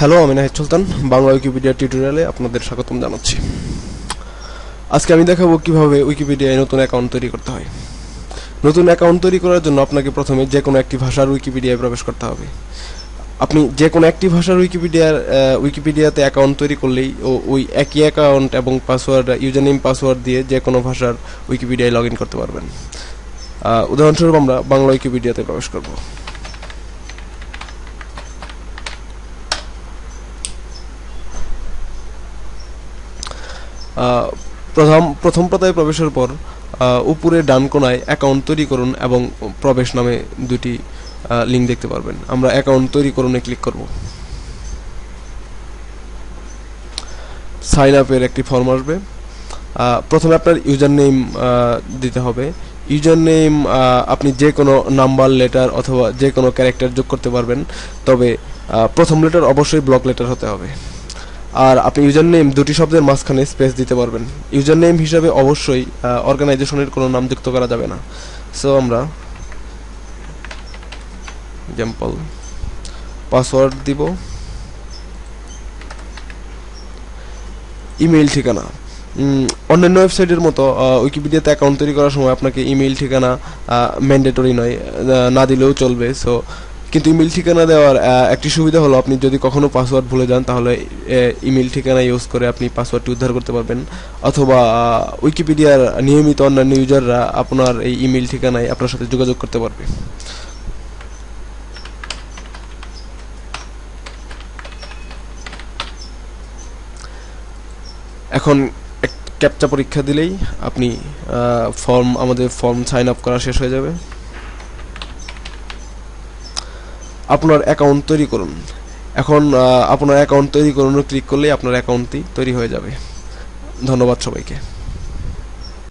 Hello আমি নাহিদ সুলতান, Bangla Wikipedia টিউটোরিয়ালে আপনাদের স্বাগতম জানাচ্ছি। আজকে আমি দেখাবো কীভাবে উইকিপিডিয়ায় নতুন অ্যাকাউন্ট তৈরি করতে হয়। নতুন অ্যাকাউন্ট তৈরি করার জন্য আপনাকে প্রথমে যে কোনো একটি ভাষার উইকিপিডিয়ায় প্রবেশ করতে হবে। আপনি যে কোনো একটি ভাষার উইকিপিডিয়ার উইকিপিডিয়াতে অ্যাকাউন্ট তৈরি করলেই ও ওই একই অ্যাকাউন্ট এবং পাসওয়ার্ড ইউজার নেম পাসওয়ার্ড দিয়ে যে কোনো ভাষার উইকিপিডিয়ায় লগ করতে পারবেন। উদাহরণস্বরূপ আমরা বাংলা উইকিপিডিয়াতে প্রবেশ করব। প্রথম প্রথম পাতায় প্রবেশের পর উপরে ডান কোনায় অ্যাকাউন্ট তৈরি করুন এবং প্রবেশ নামে দুটি লিঙ্ক দেখতে পারবেন। আমরা অ্যাকাউন্ট তৈরি করুনে ক্লিক করব। সাইন আপের একটি ফর্ম আসবে। প্রথমে আপনার ইউজার নেম দিতে হবে। ইউজার নেম আপনি যে কোনো নাম্বার লেটার অথবা যে কোনো ক্যারেক্টার যোগ করতে পারবেন। তবে প্রথম লেটার অবশ্যই ব্লক লেটার হতে হবে। আর আপনি ইউজার নেম দুটি শব্দের মাঝখানে স্পেস দিতে পারবেন। ইউজার নেম হিসাবে অবশ্যই অর্গানাইজেশনের কোনো নাম যুক্ত করা যাবে না। সো আমরা এক্সাম্পল পাসওয়ার্ড দিব। ইমেইল ঠিকানা। অন্যান্য ওয়েবসাইটের মতো উইকিপিডিয়াতে অ্যাকাউন্ট তৈরি করার সময় আপনাকে ইমেইল ঠিকানা ম্যান্ডেটরি নয় না দিলেও চলবে। সো কিন্তু ইমেল ঠিকানা দেওয়ার একটি সুবিধা হলো আপনি যদি কখনো পাসওয়ার্ড ভুলে যান, তাহলে ইমেল ঠিকানা ইউজ করে আপনি পাসওয়ার্ডটি উদ্ধার করতে পারবেন। অথবা উইকিপিডিয়ার নিয়মিত অন্যান্য ইউজাররা আপনার এই ইমেল ঠিকানায় আপনার সাথে যোগাযোগ করতে পারবে। এখন ক্যাপচা পরীক্ষা দিলেই আপনি ফর্ম আমাদের ফর্ম সাইন আপ করা শেষ হয়ে যাবে। আপনার অ্যাকাউন্ট তৈরি করুন। এখন আপনার অ্যাকাউন্ট তৈরি করুন ক্লিক করলেই আপনার অ্যাকাউন্টটি তৈরি হয়ে যাবে। ধন্যবাদ সবাইকে।